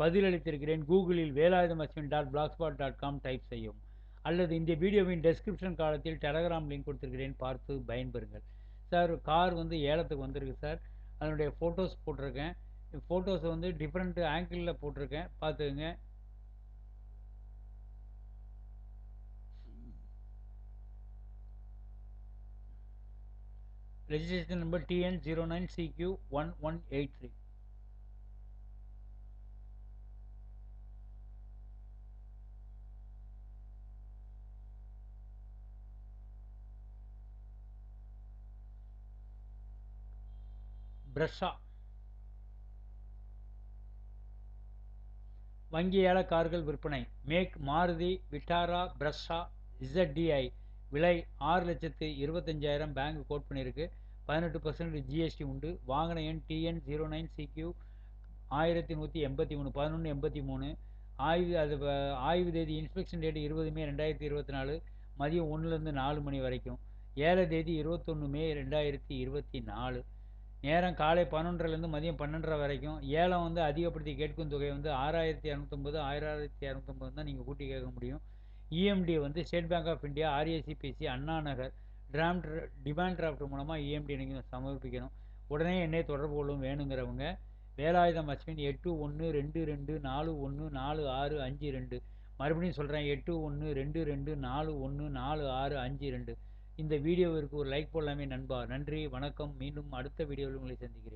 பதிலளித்திருக்கிறேன். கூகுளில் Velayudham Ashwin dot blog spot dot com type செய்யும் அல்லது இந்த வீடியோவின் டெஸ்கிரிப்ஷன் காலத்தில் டெலகிராம் லிங்க் கொடுத்துருக்கிறேன். பார்த்து பயன்பெறுங்கள். சார் கார் வந்து ஏலத்துக்கு வந்திருக்கு சார். அதனுடைய ஃபோட்டோஸ் போட்டிருக்கேன். ஃபோட்டோஸ் வந்து டிஃப்ரெண்ட் ஆங்கிளில் போட்டிருக்கேன். பார்த்துக்குங்க. Registration number TN zero nine CQ one one eight three பிரஷா வங்கி கார்கள் விற்பனை. மேக் மாருதி விட்டாரா பிரஷா இசட்டிஐ. விலை ஆறு லட்சத்து இருபத்தஞ்சாயிரம் பேங்க் கோட் பண்ணியிருக்கு. பதினெட்டு பர்சன்ட் ஜிஎஸ்டி உண்டு. வாகன எண் டிஎன் ஜீரோ நைன் சிக்யூ ஆயிரத்தி நூற்றி எண்பத்தி மூணு பதினொன்று எண்பத்தி மூணு. ஆய்வு அது ஆய்வு தேதி இன்ஸ்பெக்ஷன் டேட் இருபது மே ரெண்டாயிரத்தி இருபத்தி நாலு மதியம் ஒன்றுலேருந்து நாலு மணி வரைக்கும். ஏழை தேதி இருபத்தொன்று மே ரெண்டாயிரத்தி இருபத்தி நாலு. நேரம் காலை பதினொன்றரைலேருந்து மதியம் பன்னெண்டரை வரைக்கும். ஏலம் வந்து அதிகப்படுத்தி கேட்கும் தொகை வந்து ஆறாயிரத்தி இரநூத்தொம்பது ஆயிரத்தி இரநூத்தொம்பது தான் நீங்கள் கூட்டி கேட்க முடியும். இஎம்டி வந்து State Bank of India RACPC Anna Nagar. Drawn demand draft மூலமாக இஎம்டி நீங்கள் சமர்ப்பிக்கணும். உடனே என்னை தொடர்பு கொள்ளும் வேணுங்கிறவங்க. வேலாயுதம் அஸ்வின் எட்டு ஒன்று ரெண்டு ரெண்டு நாலு ஒன்று நாலு ஆறு அஞ்சு ரெண்டு. மறுபடியும் சொல்கிறேன் எட்டு ஒன்று ரெண்டு ரெண்டு நாலு ஒன்று நாலு ஆறு அஞ்சு ரெண்டு. இந்த வீடியோவிற்கு ஒரு லைக் போடலாமே நண்பா. நன்றி வணக்கம். மீண்டும் அடுத்த வீடியோவில் உங்களை சந்திக்கிறேன்.